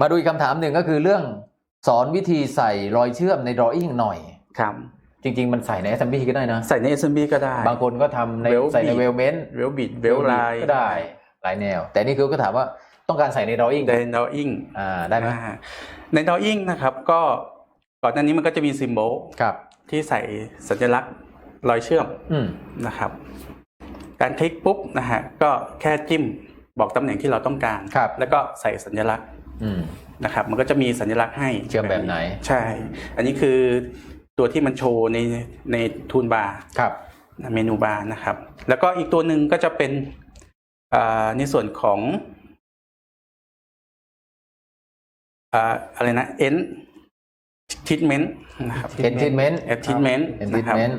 มาดูอีกคำถามหนึ่งก็คือเรื่องสอนวิธีใส่รอยเชื่อมใน drawing หน่อย ครับ จริง ๆ มันใส่ใน SMB ก็ได้นะ ใส่ใน SMB ก็ได้ บางคนก็ทำใน Velvet ใส่ในเวลเมนเวลบิดเวลไลน์ก็ได้หลายแนว แต่นี่คือก็ถามว่าต้องการใส่ใน drawing ใน drawing อ่าได้ไหมอ่าใน drawing นะครับก็ก่อนหน้านี้มันก็จะมี symbol ครับที่ใส่สัญลักษณ์รอยเชื่อมอืมนะครับ การคลิกปุ๊บนะฮะก็แค่จิ้มบอกตำแหน่งที่เราต้องการ ครับ แล้วก็ใส่สัญลักษณ์อืม นะครับ มันก็จะมีสัญลักษณ์ให้เชื่อมแบบไหน ใช่ อันนี้คือตัวที่มันโชว์ในในทูนบาร์ครับเมนูบาร์นะครับ แล้วก็อีกตัวหนึ่งก็จะเป็นอ่าในส่วนของอ่าอะไรนะ end treatment นะครับ Treatment end treatment เป็นนะครับ treatment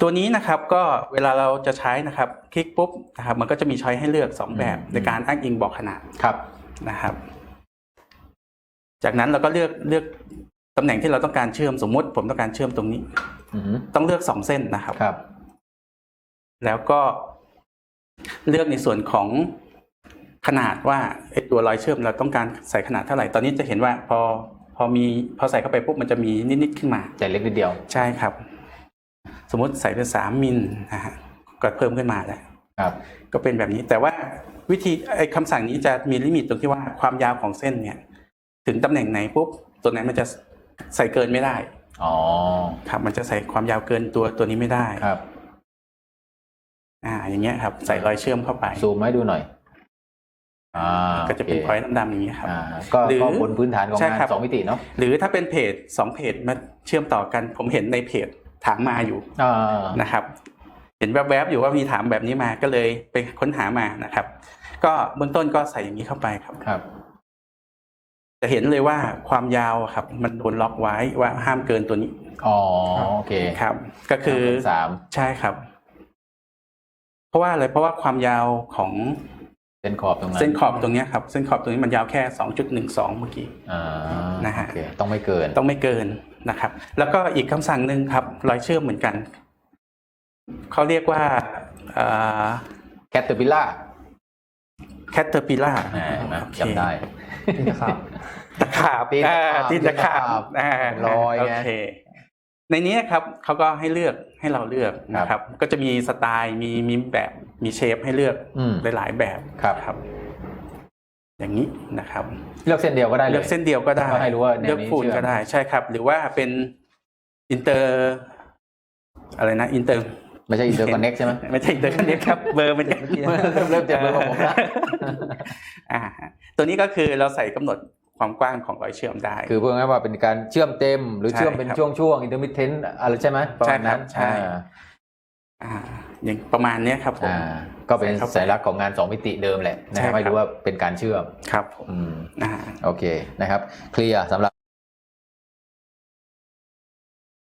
ตัวนี้นะครับก็เวลาเราจะใช้นะครับ คลิกปุ๊บนะครับมันก็จะมีช้อยให้เลือก 2 แบบอืมในการอ้างอิงบอกขนาดครับนะครับ จากนั้นเราก็เลือกเลือกตำแหน่งที่เราต้องการเชื่อมสมมุติ ผมต้องการเชื่อมตรงนี้อืมต้องเลือกสองเส้นนะครับครับ แล้วก็เลือกในส่วนของขนาดว่าไอตัวรอยเชื่อมเราต้องการใส่ขนาดเท่าไหร่ ตอนนี้จะเห็นว่าพอพอมีพอใส่เข้าไปปุ๊บมันจะมีนิดๆขึ้นมาแต่เล็กนิดเดียว ใช่ครับ สมมติใส่เป็นสามมิลนะฮะก็เพิ่มขึ้นมาแล้วครับ ก็เป็นแบบนี้แต่ว่าวิธีไอ้คำสั่งนี้จะมีลิมิตตรงที่ว่าความยาวของเส้นเนี่ย ถึงตำแหน่งไหนปุ๊บตัวนั้นมันจะใส่เกินไม่ได้อ๋อครับมันจะใส่ความยาวเกินตัวตัวนี้ไม่ได้ครับ อ่า อย่างเงี้ยครับ ใส่รอยเชื่อมเข้าไปซูมให้ดูหน่อย อ่าก็จะเป็นโอพเคอยต์ดำๆอย่างนี้ยครับอ่าก็หรือก็บนพื้นฐานของใช่งานครับสองมิติเนาะหรือถ้าเป็นเพจสองเพจมาเชื่อมต่อกัน ผมเห็นในเพจถามมาอยู่อ่านะครับ เห็นแวบๆอยู่ว่ามีถามแบบนี้มาก็เลยไปค้นหามานะครับ ก็เบื้องต้นก็ใส่อย่างนี้เข้าไปครับครับ จะเห็นเลยว่าความยาวอะครับมันโดนล็อกไว้ว่าห้ามเกินตัวนี้ อ๋อโอเคครับ ก็คือสามใช่ครับ เพราะว่าอะไรเพราะว่าความยาวของเส้นขอบตรงนั้นเส้นขอบตรงเนี้ยครับเส้นขอบตรงนี้มันยาวแค่2.12เมื่อกี้อ่านะฮะโอเคต้องไม่เกินต้องไม่เกินนะครับ แล้วก็อีกคำสั่งหนึ่งครับรอยเชื่อมเหมือนกันเขาเรียกว่าแคตเตอร์พิล่าแคตเตอร์ปิล่าจำได้ ครับตะขาบตีนตะขาบอ่าตีนตะขาบตีนตะขาบอ่าลอยไงโอเคในนี้ครับเขาก็ให้เลือกให้เราเลือกนะครับ ก็จะมีสไตล์มีมีแบบมีเชฟให้เลือกอืมหลายๆแบบครับครับ อย่างนี้นะครับ เลือกเส้นเดียวก็ได้เลยเลือกเส้นเดียวก็ได้ก็ให้รู้ว่าแนวนี้เลือกฟูลเชื่อมก็ได้ใช่ครับ หรือว่าเป็นอินเตอร์ อะไรนะอินเตอร์ ไม่ใช่อินเตอร์คอนเน็กใช่ไหมไม่ใช่อินเตอร์คอนเน็กครับเบอร์มันจะเริ่มเริ่มจะเบอร์ของผมละอ่าตัวนี้ก็คือเราใส่กำหนดความกว้างของรอยเชื่อมได้ คือพูดง่ายๆว่าเป็นการเชื่อมเต็ม หรือใช่เชื่อมเป็นครับช่วงๆอินเตอร์มิเทนอะไรใช่ไหมประมาณนั้นใช่ครับใช่อ่าอ่าอย่างประมาณเนี้ยครับผมอ่าก็เป็นใส่เข้าไปสัญลักษณ์ของงานสองมิติเดิมแหละนะใช่ครับครับไม่รู้ว่าเป็นการเชื่อมครับผมอืมอ่าโอเคนะครับ เคลียร์สำหรับ